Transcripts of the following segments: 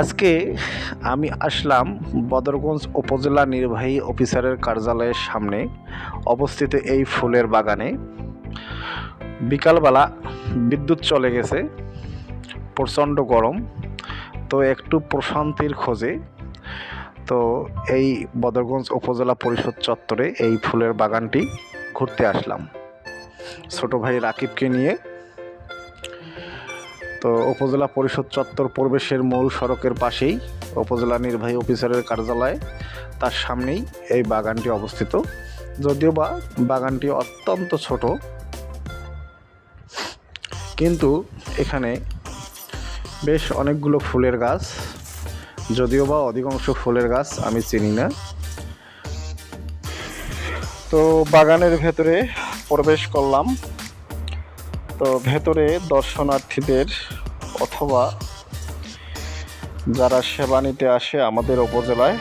আজকে আমি আসলাম বদরগঞ্জ উপজেলা নির্বাহী অফিসারের কার্যালয়ের সামনে অবস্থিত এই ফুলের বাগানে। বিকালবেলা বিদ্যুৎ চলে গেছে, প্রচণ্ড গরম, তো একটু প্রশান্তির খোঁজে। তো এই বদরগঞ্জ উপজেলা পরিষদ চত্বরে এই ফুলের বাগানটি ঘুরতে আসলাম। ছোট ভাই রাকিবকে নিয়ে তো উপজেলা পরিষদ চত্বর প্রবেশের মূল সড়কের পাশেই উপজেলা নির্বাহী অফিসারের কার্যালয়, তার সামনেই এই বাগানটি অবস্থিত। যদিও বা বাগানটি অত্যন্ত ছোট, কিন্তু এখানে বেশ অনেকগুলো ফুলের গাছ, যদিও বা অধিকাংশ ফুলের গাছ আমি চিনি না। তো বাগানের ভেতরে প্রবেশ করলাম। তো ভেতরে দর্শনার্থীদের অথবা যারা সেবা নিতে আসে আমাদের উপজেলায়,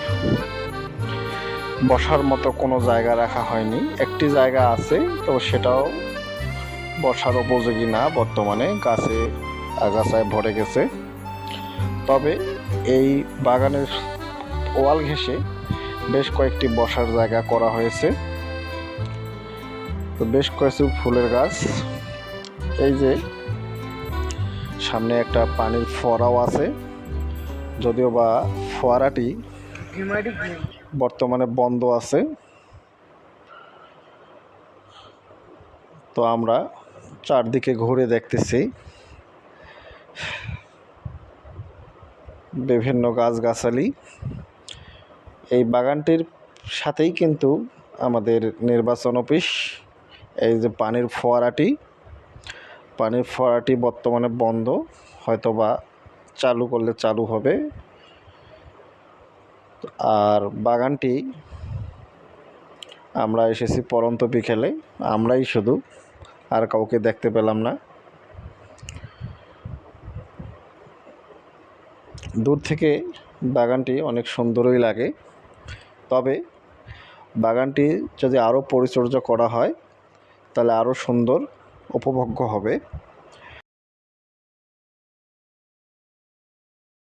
বসার মতো কোনো জায়গা রাখা হয়নি। একটি জায়গা আছে, তো সেটাও বসার উপযোগী না বর্তমানে, গাছে আগাছায় ভরে গেছে। তবে এই বাগানের ওয়াল ঘেঁষে বেশ কয়েকটি বসার জায়গা করা হয়েছে। তো বেশ কয়েকটি ফুলের গাছ এই যে, সামনে একটা পানির ফোয়ারাও আছে। যদিও বা ফোয়ারাটি বর্তমানে বন্ধ আছে। তো আমরা চারদিকে ঘুরে দেখতেছি। বিভিন্ন গাছগাছালি। এই বাগানটির সাথেই কিন্তু আমাদের নির্বাচন অফিস, এই যে পানির ফোয়ারাটি। পানির ফোয়ারাটি বর্তমানে বন্ধ, হয়তোবা চালু করলে চালু হবে। আর বাগানটি আমরা এসেছি পরন্ত বিকেলে, আমরাই শুধু, আর কাউকে দেখতে পেলাম না। দূর থেকে বাগানটি অনেক সুন্দরই লাগে। তবে বাগানটি যদি আরও পরিচর্যা করা হয়, তাহলে আরও সুন্দর উপভোগ্য হবে।